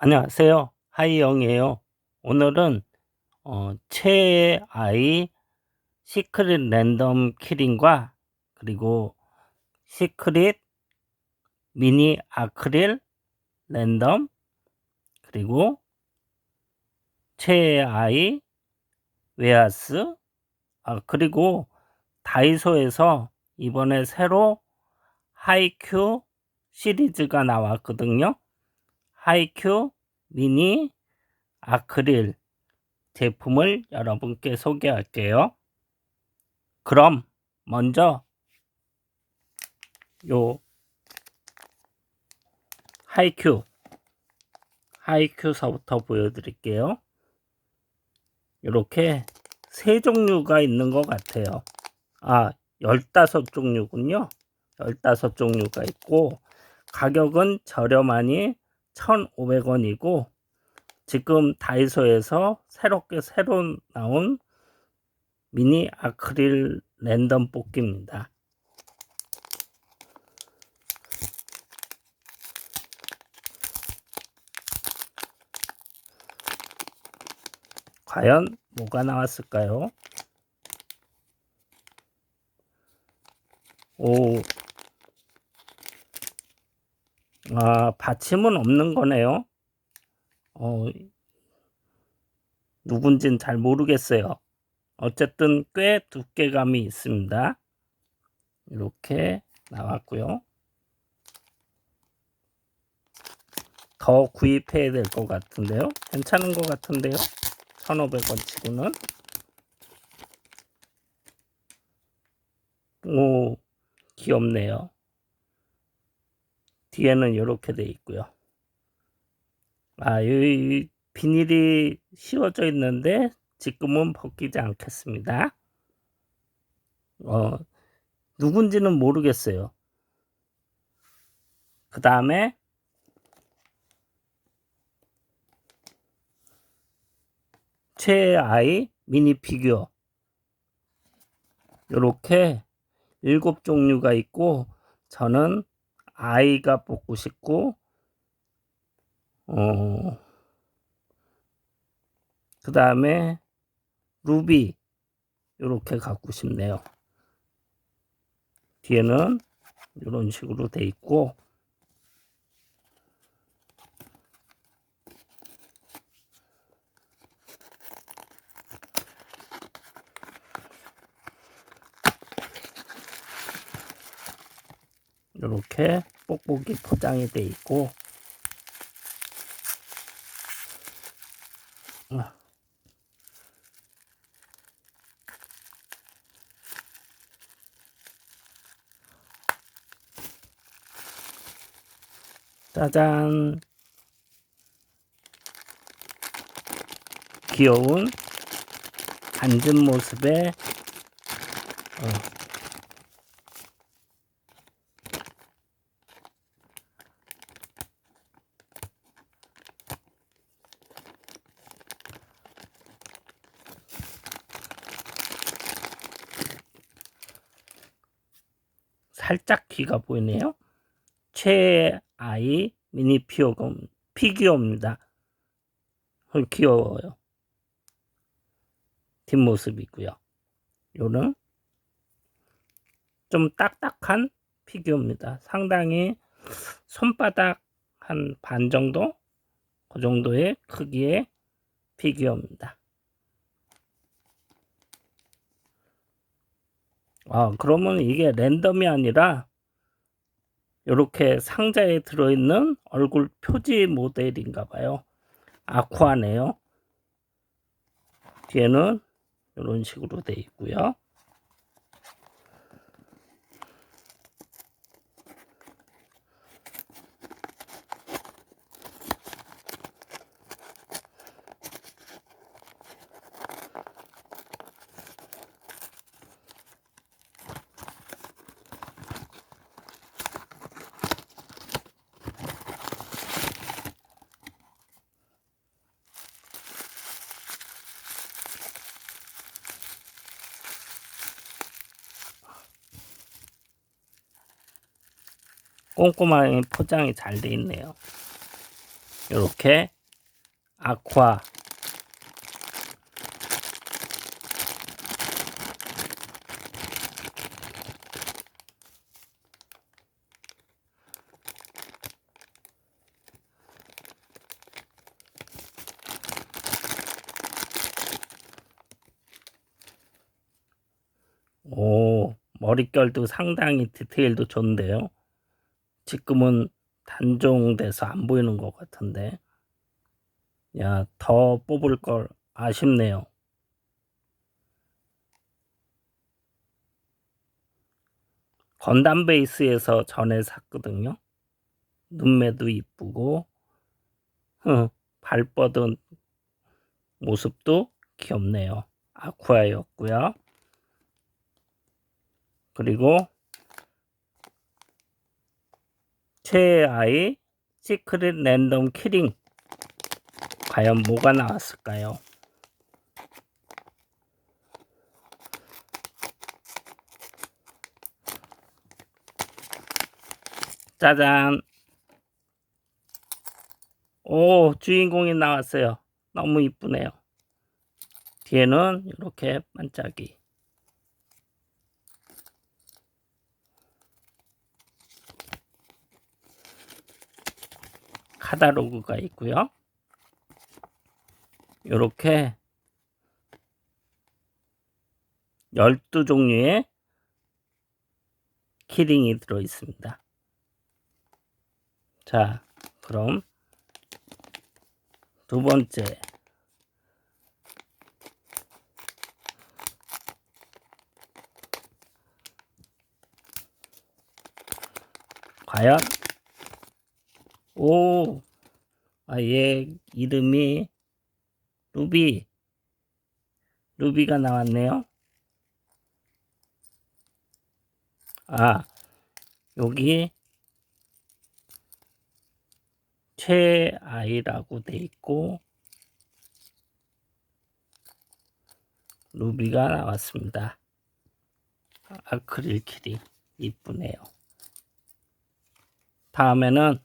안녕하세요. 하이영이에요. 오늘은 어, 최애 아이 시크릿 랜덤 키링과 그리고 시크릿 미니 아크릴 랜덤 그리고 최애 아이 웨하스 아, 그리고 다이소에서 이번에 새로 하이큐 시리즈가 나왔거든요. 하이큐 미니 아크릴 제품을 여러분께 소개할게요. 그럼 먼저 요 하이큐 하이큐서부터 보여드릴게요. 이렇게 세 종류가 있는 것 같아요. 아, 15종류군요. 15종류가 있고 가격은 저렴하니 1,500원이고 지금 다이소에서 새롭게 새로 나온 미니 아크릴 랜덤 뽑기입니다. 과연 뭐가 나왔을까요? 오, 아, 받침은 없는 거네요. 어, 누군진 잘 모르겠어요. 어쨌든 꽤 두께감이 있습니다. 이렇게 나왔고요. 더 구입해야 될 것 같은데요. 괜찮은 것 같은데요. 1,500원 치고는. 오, 귀엽네요. 뒤에는 이렇게 돼 있고요. 아, 이 비닐이 씌워져 있는데 지금은 벗기지 않겠습니다. 어, 누군지는 모르겠어요. 그 다음에 최아이 미니 피규어 이렇게 일곱 종류가 있고 저는 아이가 뽑고 싶고 어, 그 다음에 루비 이렇게 갖고 싶네요. 뒤에는 이런 식으로 돼 있고 이렇게 뽁뽁이 포장이 돼 있고 아. 짜잔 귀여운 앉은 모습의 어, 살짝 귀가 보이네요. 최아이 미니 피오금 피규어입니다. 귀여워요. 뒷모습이고요. 요는 좀 딱딱한 피규어입니다. 상당히 손바닥 한 반 정도 그 정도의 크기의 피규어입니다. 아, 그러면 이게 랜덤이 아니라 이렇게 상자에 들어있는 얼굴 표지 모델인가 봐요. 아쿠아네요. 뒤에는 이런 식으로 되어 있고요. 꼼꼼하게 포장이 잘 돼 있네요. 이렇게 아쿠아 오, 머릿결도 상당히 디테일도 좋은데요. 지금은 단종돼서 안 보이는 것 같은데. 야, 더 뽑을 걸 아쉽네요. 건담 베이스에서 전에 샀거든요. 눈매도 이쁘고, 응, 발 뻗은 모습도 귀엽네요. 아쿠아였고요. 그리고 최애아이 시크릿 랜덤 키링 과연 뭐가 나왔을까요? 짜잔. 오 주인공이 나왔어요. 너무 이쁘네요. 뒤에는 이렇게 반짝이 카다로그가 있고요. 이렇게 12종류의 키링이 들어 있습니다. 자, 그럼 두 번째 과연 오, 아, 얘 이름이 루비. 루비가 나왔네요. 아, 여기 최아이라고 돼 있고 루비가 나왔습니다. 아크릴 키리 이쁘네요. 다음에는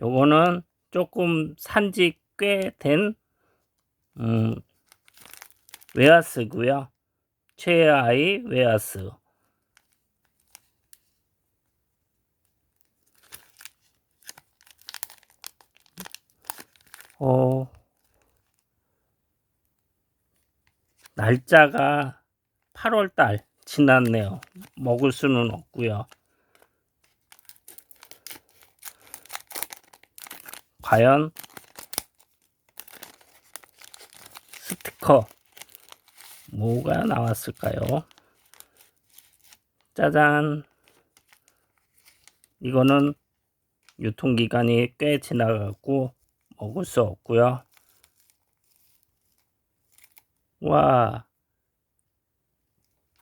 요거는 조금 산지 꽤된 음, 웨하스고요. 최아이 웨하스. 어, 날짜가 8월 달 지났네요. 먹을 수는 없고요. 과연 스티커 뭐가 나왔을까요? 짜잔 이거는 유통기간이 꽤 지나갔고 먹을 수 없고요 와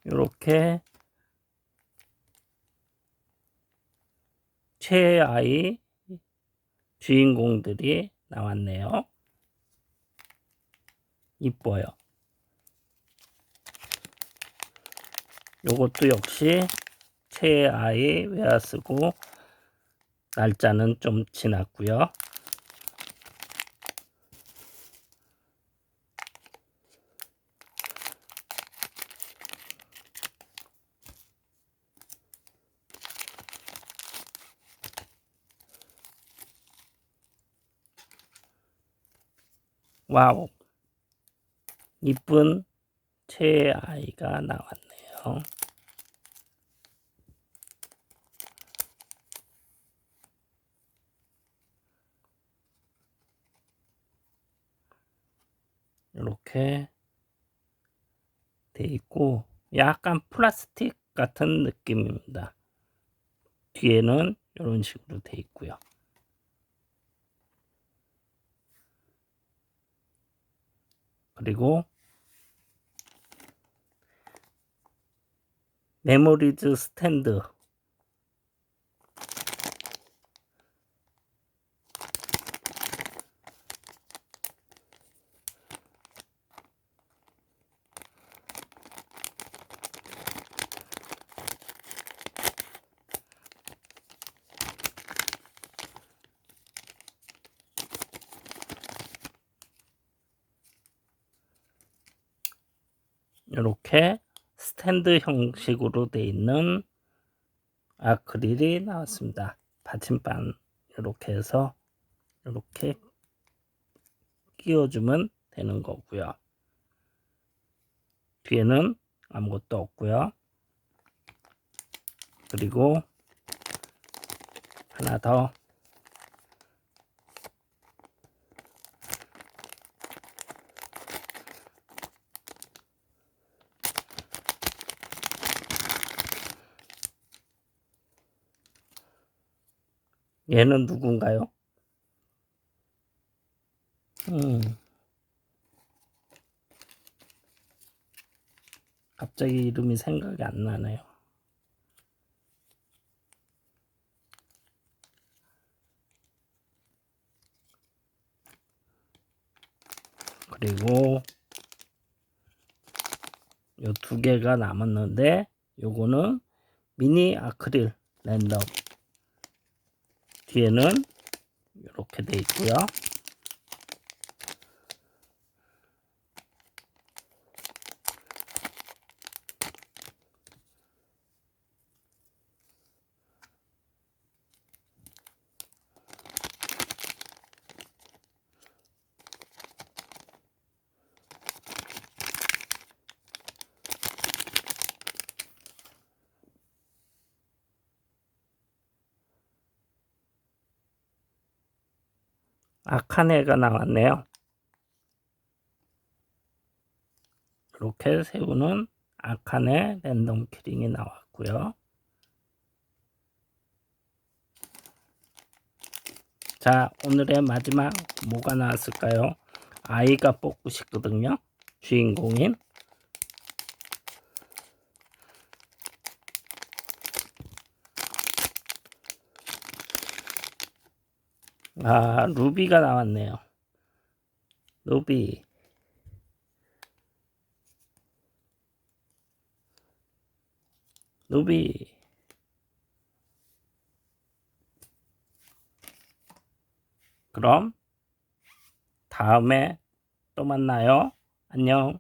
이렇게 최아이 주인공들이 나왔네요. 이뻐요. 요것도 역시 최아이 웨하스고 날짜는 좀 지났고요. 와우. 이쁜 최아이가 나왔네요. 이렇게 돼 있고 약간 플라스틱 같은 느낌입니다. 뒤에는 이런 식으로 돼 있고요. 그리고 메모리즈 스탠드 이렇게 스탠드 형식으로 돼 있는 아크릴이 나왔습니다. 받침반 이렇게 해서 이렇게 끼워주면 되는 거고요. 뒤에는 아무것도 없고요. 그리고 하나 더 얘는 누군가요? 음. 갑자기 이름이 생각이 안 나네요. 그리고 요 두 개가 남았는데 요거는 미니 아크릴 랜덤 뒤에는 이렇게 돼 있고요. 아카네가 나왔네요. 이렇게 세우는 아카네 랜덤 키링이 나왔고요. 자, 오늘의 마지막 뭐가 나왔을까요? 아이가 뽑고 싶거든요. 주인공인. 아, 루비가 나왔네요. 루비. 루비. 그럼 다음에 또 만나요. 안녕.